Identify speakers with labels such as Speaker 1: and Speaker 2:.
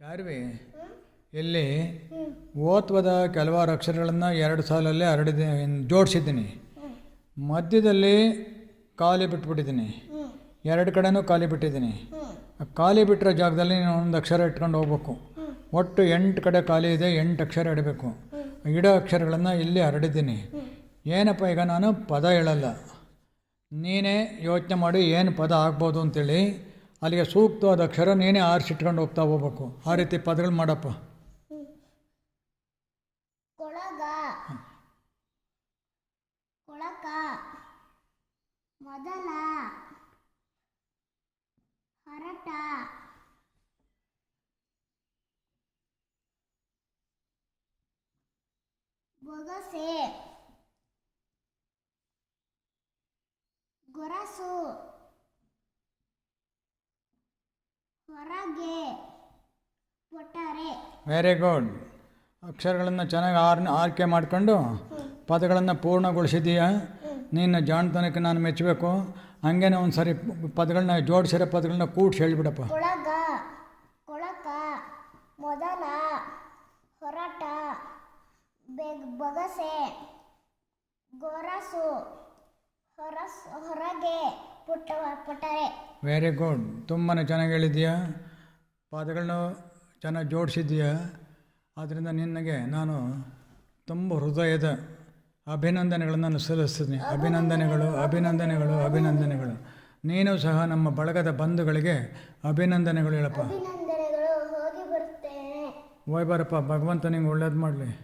Speaker 1: ಚಾರ್ವಿ ಇಲ್ಲಿ ಓತ್ವದ ಕೆಲವಾರು ಅಕ್ಷರಗಳನ್ನು ಎರಡು ಸಾಲಲ್ಲೇ ಹರಡಿದ ಜೋಡಿಸಿದ್ದೀನಿ. ಮಧ್ಯದಲ್ಲಿ ಖಾಲಿ ಬಿಟ್ಬಿಟ್ಟಿದ್ದೀನಿ. ಎರಡು ಕಡೆನೂ ಖಾಲಿ ಬಿಟ್ಟಿದ್ದೀನಿ. ಆ ಖಾಲಿ ಬಿಟ್ಟಿರೋ ಜಾಗದಲ್ಲಿ ನೀನು ಒಂದು ಅಕ್ಷರ ಇಟ್ಕೊಂಡು ಹೋಗ್ಬೇಕು. ಒಟ್ಟು ಎಂಟು ಕಡೆ ಖಾಲಿ ಇದೆ ಎಂಟು ಅಕ್ಷರ ಇಡಬೇಕು. ಇಡೋ ಅಕ್ಷರಗಳನ್ನು ಇಲ್ಲಿ ಹರಡಿದ್ದೀನಿ. ಏನಪ್ಪ ಈಗ ನಾನು? ಪದ ಹೇಳಲ್ಲ. ನೀನೇ ಯೋಚನೆ ಮಾಡಿ ಏನು ಪದ ಆಗ್ಬೋದು ಅಂತೇಳಿ. ಅಲ್ಲಿಗೆ ಸೂಕ್ತವಾದ ಅಕ್ಷರನೇನೇ ಆರಿಸಿಟ್ಕೊಂಡು ಹೋಗ್ತಾ ಹೋಗ್ಬೇಕು. ಆ ರೀತಿ ಪದಗಳು ಮಾಡಪ್ಪ.
Speaker 2: ಮೊದಲ. ಹರಟ. ಬೊಗಸೆ. ಗೊರಸು. ಹೊರಗೆ ಒಟ್ಟಾರೆ.
Speaker 1: ವೆರಿ ಗುಡ್ ಅಕ್ಷರಗಳನ್ನು ಚೆನ್ನಾಗಿ ಆರ್ ಆಯ್ಕೆ ಮಾಡ್ಕೊಂಡು ಪದಗಳನ್ನು ಪೂರ್ಣಗೊಳಿಸಿದೀಯ. ನಿನ್ನ ಜಾಣತನಕ್ಕೆ ನಾನು ಮೆಚ್ಚಬೇಕು. ಹಂಗೇನೆ ಒಂದು ಸರಿ ಪದಗಳನ್ನ ಜೋಡಿಸಿರೋ ಪದಗಳನ್ನ ಕೂಡ್ಸಿ ಹೇಳಿಬಿಡಪ್ಪ.
Speaker 2: ಕೊಳಗ ಕೊಳಕ ಮೊದಲ ಹೊರಟ ಬೆಗ್ ಬೊಗಸೆ ಗೊರಸು ಹೊರಸು ಹೊರಗೆ.
Speaker 1: ವೆರಿ ಗುಡ್ ತುಂಬಾ ಚೆನ್ನಾಗಿ ಹೇಳಿದ್ದೀಯಾ? ಪಾದಗಳನ್ನ ಚೆನ್ನಾಗಿ ಜೋಡಿಸಿದ್ದೀಯ? ಆದ್ದರಿಂದ ನಿನಗೆ ನಾನು ತುಂಬ ಹೃದಯದ ಅಭಿನಂದನೆಗಳನ್ನು ಸಲ್ಲಿಸ್ತೀನಿ. ಅಭಿನಂದನೆಗಳು ಅಭಿನಂದನೆಗಳು ಅಭಿನಂದನೆಗಳು. ನೀನು ಸಹ ನಮ್ಮ ಬಳಗದ ಬಂಧುಗಳಿಗೆ ಅಭಿನಂದನೆಗಳು ಹೇಳಪ್ಪ.
Speaker 2: ಹೋಗಿ
Speaker 1: ಬಾರಪ್ಪ ಭಗವಂತ ನಿಂಗೆ ಒಳ್ಳೇದು ಮಾಡಲಿ.